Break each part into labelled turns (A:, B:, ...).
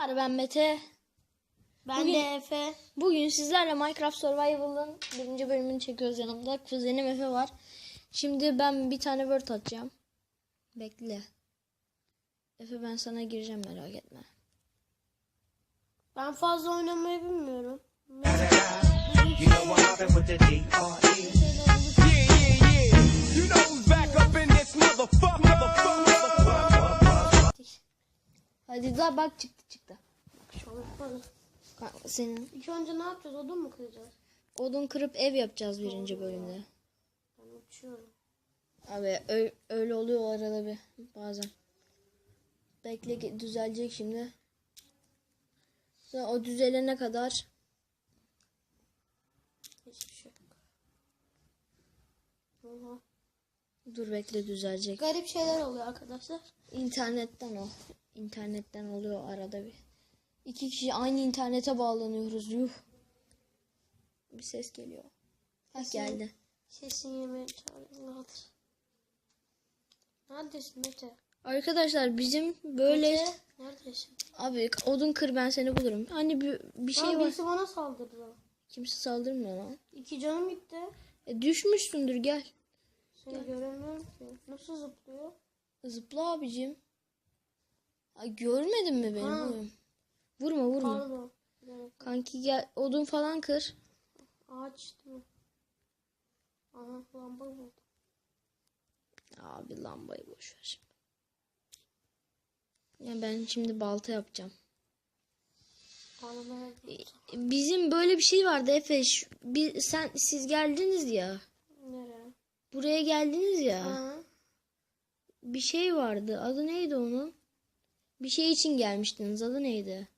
A: Ben Mete.
B: Ben
A: Bugün-
B: de Efe.
A: Bugün sizlerle Minecraft Survival'ın birinci bölümünü çekiyoruz yanımda. Kuzenim Efe var. Şimdi ben bir tane word atacağım. Bekle. Efe ben sana gireceğim merak etme.
B: Ben fazla oynamayı bilmiyorum.
C: Motherfucker.
A: Hadi daha bak çıktı Kanka, Senin
B: İlk önce ne yapacağız? Odun mu kıracağız?
A: odun kırıp ev yapacağız birinci bölümde.
B: Ben uçuyorum.
A: Abi öyle oluyor arada bir bazen. Bekle düzelecek şimdi. Sonra o düzelene kadar
B: Hiçbir şey yok. Oha.
A: dur bekle düzelecek.
B: Garip şeyler oluyor arkadaşlar.
A: İnternetten o. İnternetten oluyor arada bir. İki kişi aynı internete bağlanıyoruz. Yuh. Bir ses geliyor. Ha geldi.
B: Sesin yemeye çağırıyorlardır. Neredesin Mete?
A: Arkadaşlar bizim böyle
B: Mete, neredesin?
A: abi odun kır ben seni bulurum. Hani bir, bir
B: Şey
A: şey var.
B: birisi bana saldırdı.
A: Kimse saldırmıyor lan.
B: İki canım gitti.
A: E, düşmüşsündür gel.
B: Seni göremiyorum ki. Nasıl zıplıyor?
A: Zıpla abicim. Ay görmedin mi beni?
B: Ha.
A: Vurma vurma.
B: Pardon.
A: Kanki gel odun falan kır.
B: ağaç değil mi? Aha lamba buldum.
A: Abi lambayı boş ver şimdi. Ya ben şimdi balta yapacağım. E, Bizim böyle bir şey vardı Efe. Bir, sen siz geldiniz ya.
B: Nereye?
A: Buraya geldiniz ya.
B: Ha.
A: Bir şey vardı. Adı neydi onun? Bir şey için gelmiştiniz. Adı neydi?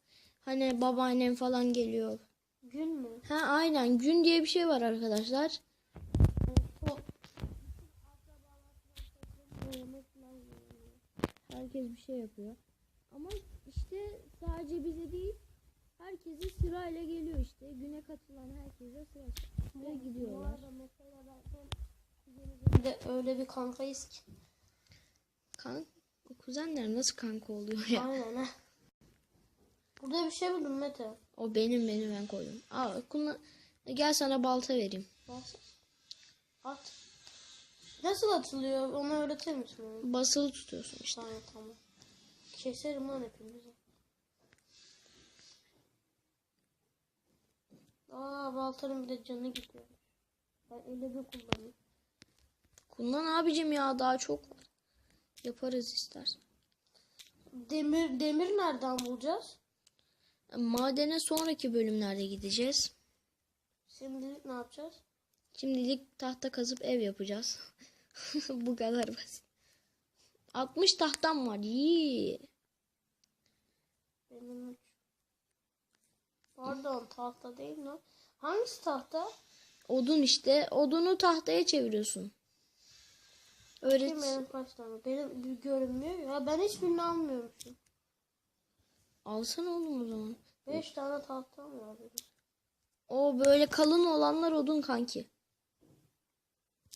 A: Hani babaannem falan geliyor.
B: Gün mü?
A: Ha aynen gün diye bir şey var arkadaşlar. Herkes bir şey yapıyor. Ama işte sadece bize değil, herkese sırayla geliyor işte. Güne katılan herkese sırayla gidiyorlar.
B: Bir de öyle bir kankayız ki.
A: Kan kuzenler nasıl kanka oluyor ya?
B: Aynen ha. Burada bir şey buldum Mete.
A: O benim benim ben koydum. Aa, kullan gel sana balta vereyim.
B: Bas. At. Nasıl atılıyor? Onu öğretir misin? bana?
A: Basılı tutuyorsun işte.
B: Tamam tamam. Keserim lan hepimizi. Aa baltanın bir de canı gidiyor. Ben öyle bir kullanayım.
A: Kullan abicim ya daha çok yaparız istersen.
B: Demir demir nereden bulacağız?
A: Madene sonraki bölümlerde gideceğiz.
B: Şimdilik ne yapacağız?
A: Şimdilik tahta kazıp ev yapacağız. Bu kadar basit. 60 tahtam var. İyi.
B: Benim. Pardon tahta değil lan. Hangisi tahta?
A: Odun işte. Odunu tahtaya çeviriyorsun. Öğret.
B: Benim kaç tane? Benim görünmüyor ya. Ben hiçbirini almıyormuşum.
A: Alsana oğlum o zaman.
B: Beş tane tahtam var benim.
A: O böyle kalın olanlar odun kanki.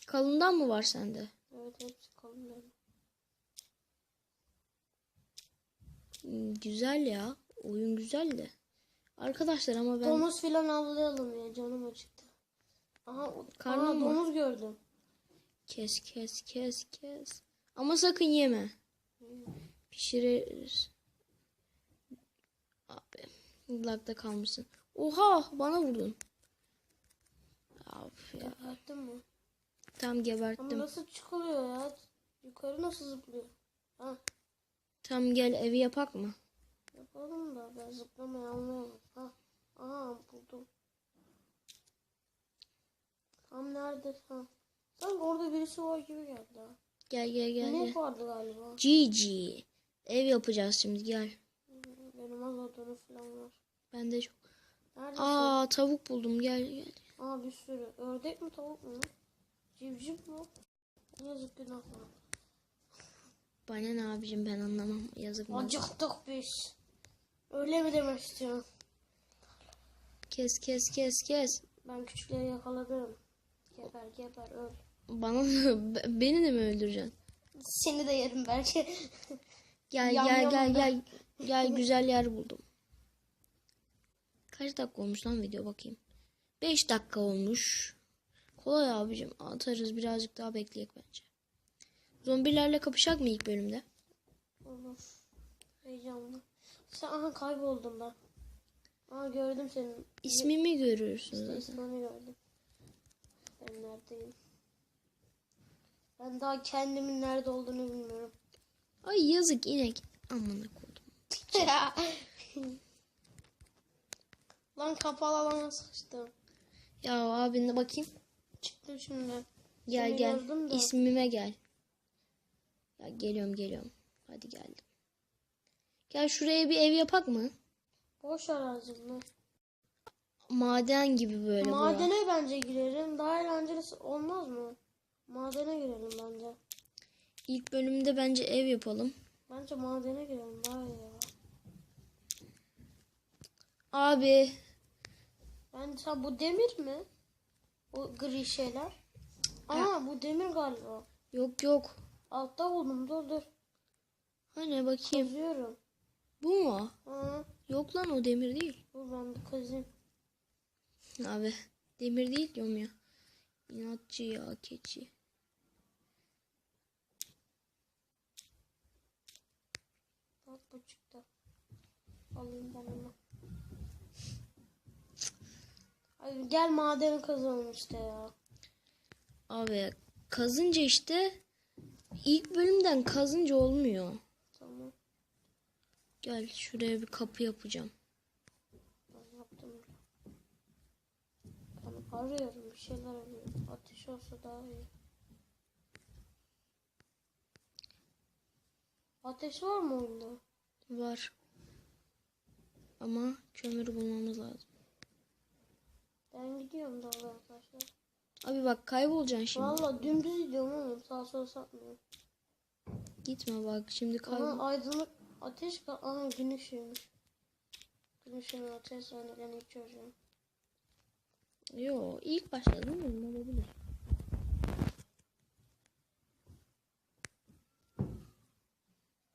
A: Kalından mı var sende?
B: Evet hepsi kalın benim.
A: Hmm, Güzel ya. Oyun güzel de. Arkadaşlar ama ben
B: Domuz filan avlayalım ya canım acıktı. Aha
A: Karnım mı?
B: domuz gördüm.
A: kes kes kes kes. Ama sakın yeme. Pişiririz. Lagda kalmışsın. Oha bana vurdun. Of ya.
B: Yaptın mı?
A: Tam
B: Ama
A: geberttim.
B: nasıl çıkılıyor ya? Yukarı nasıl zıplıyor? Ha
A: Tam gel evi yapak mı?
B: yapalım da ben zıplamayı anlayamam. Ha aha buldum. Tam nerede? Ha. Sanki orada birisi var gibi geldi ha.
A: Gel gel gel.
B: Ne
A: gel.
B: vardı galiba?
A: GG. Ev yapacağız şimdi gel.
B: Benim az odunu falan var.
A: Ben de çok.
B: Neredesin?
A: Aa tavuk buldum gel gel.
B: Aa bir sürü. Ördek mi tavuk mu? Civciv bu. Yazık günah var.
A: Bana ne abicim ben anlamam. Yazık mı?
B: Acıktık biz. Öyle mi demek istiyorsun?
A: Kes kes kes kes.
B: Ben küçükleri yakaladım. Geber geber öl.
A: Bana beni de mi öldüreceksin?
B: Seni de yerim belki.
A: Gel
B: Yam
A: gel gel gel. Gel güzel yer buldum. Kaç dakika olmuş lan video bakayım. 5 dakika olmuş. Kolay abicim. Atarız birazcık daha bekleyek bence. Zombilerle kapışacak mı ilk bölümde?
B: Olur. Heyecanlı. Sen aha kayboldun ben. Aa gördüm senin.
A: İsmimi görürsün zaten.
B: İsmini gördüm. Ben neredeyim? Ben daha kendimin nerede olduğunu bilmiyorum.
A: Ay yazık inek. Amına koydum.
B: Lan kapalı alana sıçtım.
A: Ya abine bakayım.
B: Çıktım şimdi.
A: Gel
B: Seni
A: gel. İsmime gel. Ya geliyorum geliyorum. Hadi geldim. Gel şuraya bir ev yapak mı?
B: Boş arazim lan.
A: Maden gibi böyle. bura.
B: Madene bence girelim. Daha eğlenceli olmaz mı? Madene girelim bence.
A: İlk bölümde bence ev yapalım.
B: Bence madene girelim daha iyi ya.
A: Abi
B: Bence sen bu demir mi? O gri şeyler. Aa bu demir galiba.
A: yok yok.
B: Altta buldum dur dur.
A: Hani bakayım.
B: Kazıyorum.
A: Bu mu?
B: Aa,
A: Yok lan o demir değil.
B: dur ben bir kazayım.
A: Abi demir değil diyorum ya. İnatçı ya keçi.
B: Bak bu çıktı. Alayım ben onu. Gel madeni kazalım işte ya.
A: Abi kazınca işte ilk bölümden kazınca olmuyor.
B: Tamam
A: Gel şuraya bir kapı yapacağım.
B: ben yaptım. Ben arıyorum bir şeyler arıyorum. Ateş olsa daha iyi. Ateş var mı oyunda?
A: Var. Ama kömür bulmamız lazım.
B: Ben gidiyorum da arkadaşlar.
A: Abi bak kaybolacaksın şimdi.
B: Valla dümdüz gidiyorum oğlum. Sağ sol sapmıyor.
A: Gitme bak şimdi kaybol.
B: Ama aydınlık ateş Aha gün ışığıymış. Gün ışığının ateş zanneden hiç çocuğum.
A: Yo ilk başladı mı olabilir.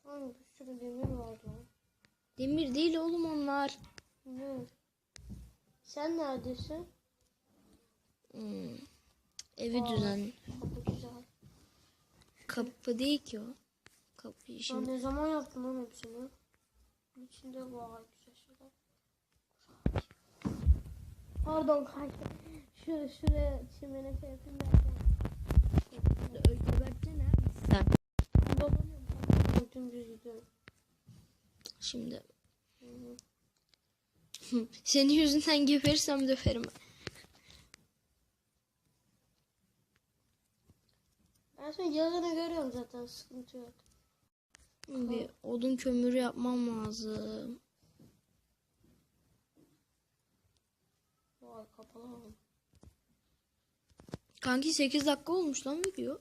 B: Kanka bir sürü demir var lan.
A: Demir değil oğlum onlar.
B: Ne? Sen neredesin?
A: Hmm. Evi düzen.
B: Kapı güzel.
A: Kapı değil ki o. Kapıyı şimdi.
B: ne zaman yaptın lan hepsini? İçinde vay güzel şeyler. Pardon kanka. Şuraya şuraya çimene şey yapayım derken.
A: Öldürsene. Sen.
B: Dolanıyorum. Dümdüz gidiyorum.
A: Şimdi. Senin yüzünden geberirsem döverim.
B: Ben senin yazını görüyorum zaten sıkıntı yok.
A: Bir odun kömürü yapmam lazım.
B: Vay kapalı oğlum.
A: Kanki 8 dakika olmuş lan video.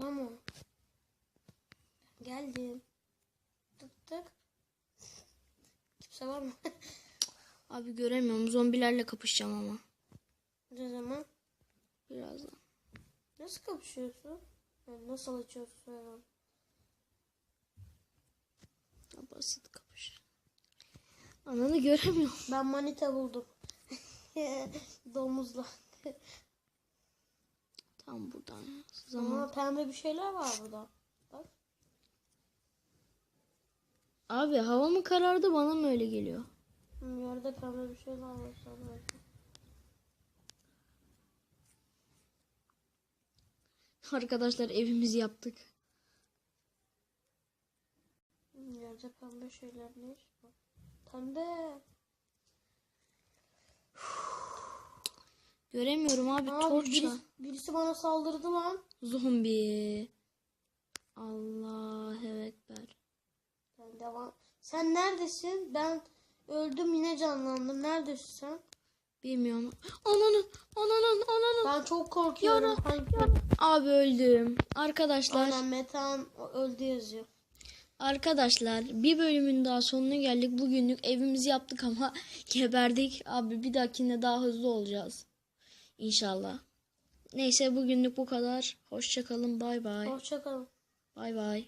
B: Zaman? Geldim. Tık tık. Kimse var mı?
A: Abi göremiyorum. Zombilerle kapışacağım ama.
B: ne zaman?
A: Birazdan.
B: Nasıl kapışıyorsun? Yani nasıl açıyorsun
A: Basit kapış. Ananı göremiyorum.
B: Ben manita buldum. Domuzla.
A: Tam buradan. Zaman.
B: Ama pembe bir şeyler var burada. Bak.
A: Abi hava mı karardı bana mı öyle geliyor?
B: Yerde pembe bir şeyler var sanırım.
A: Arkadaşlar evimizi yaptık.
B: Yerde pembe şeyler ne iş bu? Pembe.
A: Göremiyorum abi
B: Aa,
A: torçla.
B: birisi, birisi bana saldırdı lan.
A: Zombi. Allah ekber.
B: Ben devam. Sen neredesin? Ben öldüm yine canlandım. Neredesin sen?
A: Bilmiyorum. Ananı, ananın, ananın.
B: Ben çok korkuyorum.
A: Yara? Abi öldüm. Arkadaşlar,
B: Aynen Metan öldü yazıyor.
A: arkadaşlar bir bölümün daha sonuna geldik. Bugünlük evimizi yaptık ama geberdik. Abi bir dahakinde daha hızlı olacağız. İnşallah. Neyse bugünlük bu kadar. Hoşça kalın. Bay bay.
B: Hoşçakalın.
A: Bay bay.